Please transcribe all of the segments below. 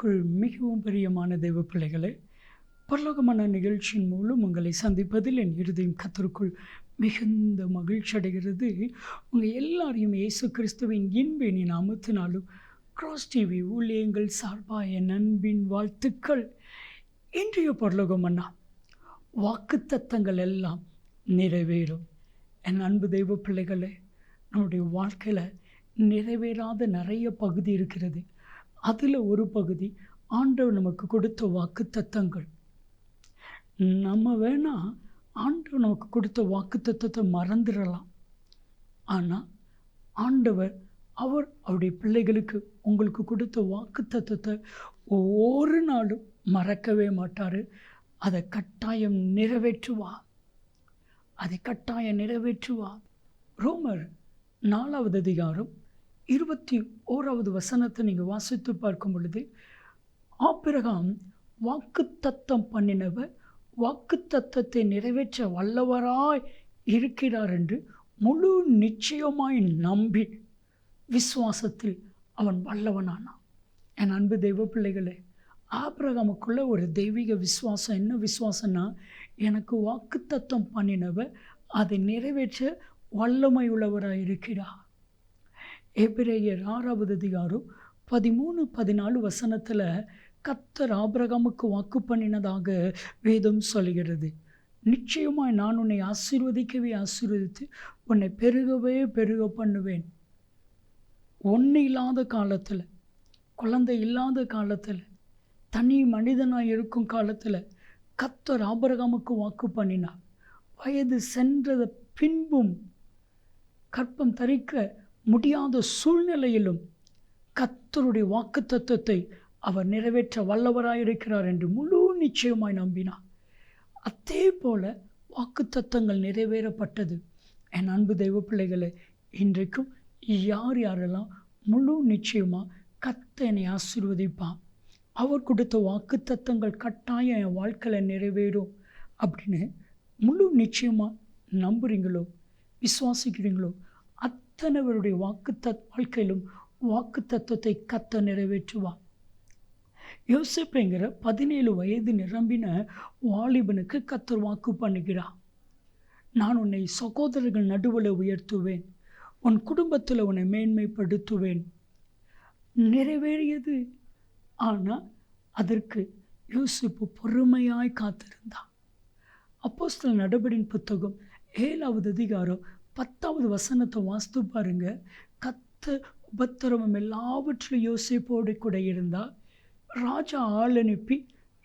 கிறிஸ்துவுக்குள் மிகவும் பிரியமான தெய்வ பிள்ளைகளே பரலோகமான நிகழ்ச்சியின் மூலம் உங்களை சந்திப்பதில் என் இருதயம் கத்தருக்குள் மிகுந்த மகிழ்ச்சி அடைகிறது. உங்கள் எல்லாரையும் இயேசு கிறிஸ்துவின் இன்பின் நாமத்தினாலும் க்ராஸ் டிவி ஊழியங்கள் சார்பாக என் அன்பின் வாழ்த்துக்கள். இன்றைய பரலோகம் அண்ணா வாக்குத்தத்தங்கள் எல்லாம் நிறைவேறும். என் அன்பு தெய்வ பிள்ளைகளே நம்முடைய வாழ்க்கையில் நிறைவேறாத நிறைய பகுதி இருக்கிறது. அதில் ஒரு பகுதி ஆண்டவர் நமக்கு கொடுத்த வாக்குத்தத்தங்கள். நம்ம வேணால் ஆண்டவர் நமக்கு கொடுத்த வாக்குத்தத்தத்தை மறந்துடலாம். ஆனால் ஆண்டவர் அவர் அவருடைய பிள்ளைகளுக்கு உங்களுக்கு கொடுத்த வாக்குத்தத்தத்தை ஒவ்வொரு நாளும் மறக்கவே மாட்டார். அதை கட்டாயம் நிறைவேற்றுவா. அதை கட்டாயம் நிறைவேற்றுவா. ரோமர் நாலாவது அதிகாரம் இருபத்தி ஓராவது வசனத்தை நீங்கள் வாசித்து பார்க்கும் பொழுது ஆப்பிரகாம் வாக்குத்தத்தம் பண்ணினவர் வாக்குத்தத்தத்தை நிறைவேற்ற வல்லவராய் இருக்கிறார் என்று முழு நிச்சயமாய் நம்பி விசுவாசத்தில் அவன் வல்லவனானான். என் அன்பு தெய்வ பிள்ளைகளே ஆப்ரகாமுக்குள்ளே ஒரு தெய்வீக விசுவாசம் என்ன விசுவாசம்னா எனக்கு வாக்குத்தத்தம் பண்ணினவர் அதை நிறைவேற்ற வல்லமை உள்ளவராக இருக்கிறார். எபிரேயர் ஆறாவது அதிகாரம் பதிமூணு பதினாலு வசனத்தில் கத்தர் ஆபிரகாமுக்கு வாக்கு பண்ணினதாக வேதம் சொல்கிறது நிச்சயமாய் நான் உன்னை ஆசீர்வதிக்கவே ஆசீர்வதித்து உன்னை பெருகவே பெருக பண்ணுவேன். ஒன்று இல்லாத காலத்தில் குழந்தை இல்லாத காலத்தில் தனி மனிதனாக இருக்கும் காலத்தில் கத்தர் ஆபரகாமுக்கு வாக்கு பண்ணினார். வயது சென்றத பின்பும் கற்பம் தரிக்க முடியாத சூழ்நிலையிலும் கத்தருடைய வாக்கு தத்துவத்தை அவர் நிறைவேற்ற வல்லவராயிருக்கிறார் என்று முழு நிச்சயமாய் நம்பினார். அதே போல வாக்கு தத்தங்கள் நிறைவேறப்பட்டது. என் அன்பு தெய்வ பிள்ளைகளை இன்றைக்கும் யார் யாரெல்லாம் முழு நிச்சயமாக கத்த என்னை ஆசீர்வதிப்பான் அவர் கொடுத்த வாக்கு தத்தங்கள் கட்டாயம் என் வாழ்க்கையில் நிறைவேறும் அப்படின்னு முழு நிச்சயமாக நம்புகிறீங்களோ விசுவாசிக்கிறீங்களோ அத்தனைவருடைய வாக்கு தத் வாழ்க்கையிலும் வாக்கு தத்துவத்தை கத்த நிறைவேற்றுவார் யோசிப்புங்கிற பதினேழு வயது நிரம்பின வாலிபனுக்கு கத்தர் வாக்கு பண்ணுகிறார். நான் உன்னை சகோதரர்கள் நடுவில் உயர்த்துவேன். உன் குடும்பத்தில் உன்னை மேன்மைப்படுத்துவேன். நிறைவேறியது. ஆனால் அதற்கு யூசுப்பு பொறுமையாய் காத்திருந்தான் அப்போஸ்தல நடபடியின் புத்தகம் ஏழாவது அதிகாரம் பத்தாவது வசனத்தை வாஸ்து பாருங்க. கத்த உபத்திரவம் எல்லாவற்றிலும் யோசிப்போடு கூட இருந்தால் ராஜா ஆள் அனுப்பி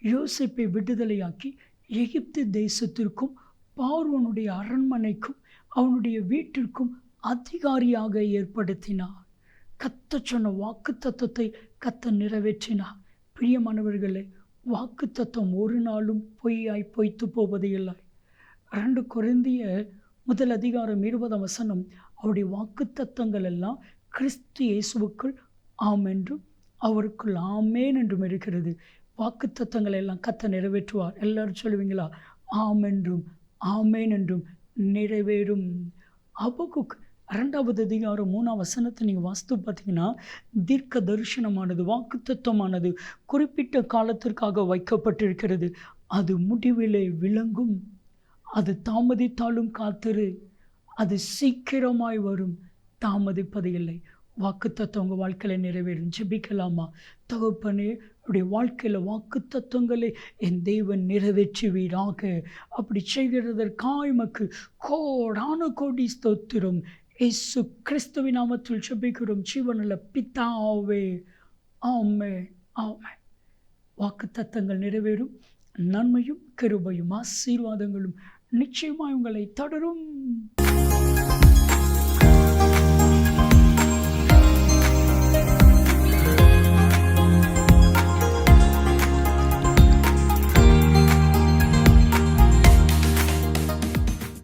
யோசிப்பை விடுதலையாக்கி எகிப்து தேசத்திற்கும் பார்வனுடைய அரண்மனைக்கும் அவனுடைய வீட்டிற்கும் அதிகாரியாக ஏற்படுத்தினார். கத்த சொன்ன வாக்கு தத்துவத்தை கத்த நிறைவேற்றினார். பிரியமானவர்களே வாக்கு தத்துவம் ஒரு நாளும் பொய்யாய் பொய்த்து போவது இல்லை ரெண்டு குறைந்திய முதல் அதிகாரம் இருபதாம் வசனம் அவருடைய வாக்கு தத்தங்கள் எல்லாம் கிறிஸ்து இயேசுவுக்குள் ஆம் என்றும் அவருக்குள் ஆமேன் என்றும் இருக்கிறது. வாக்கு தத்தங்களை எல்லாம் கத்த நிறைவேற்றுவார். எல்லாரும் சொல்லுவீங்களா? ஆம் என்றும் ஆமேன் என்றும் நிறைவேறும். அபகுக் ரெண்டாவது அதிகாரம் மூணாம் வசனத்தை நீங்கள் வாஸ்து பார்த்தீங்கன்னா தீர்க்க தரிசனமானது வாக்குத்தத்தமானது குறிப்பிட்ட காலத்திற்காக வைக்கப்பட்டிருக்கிறது. அது முடிவிலே விளங்கும். அது தாமதித்தாலும் காத்திரு. அது சீக்கிரமாய் வரும். தாமதிப்பது இல்லை வாக்குத்தத்தம் உங்கள் வாழ்க்கையில் நிறைவேறும். ஜெபிக்கலாமா? தகப்பனே உடைய வாழ்க்கையில் வாக்குத்தத்தங்களை என் தெய்வன் நிறைவேற்றுவீராக. அப்படி செய்கிறதற்காய் மக்கு கோடான கோடி ஸ்தோத்திரம். இயேசு கிறிஸ்துவின் நாமத்தில் ஜெபிக்கிறோம். ஜீவனில் பித்தாவே ஆமே ஆமே வாக்குத்தத்தங்கள் நிறைவேறும். நன்மையும் கிருபையும் ஆசீர்வாதங்களும் நிச்சயமாய் உங்களை தொடரும்.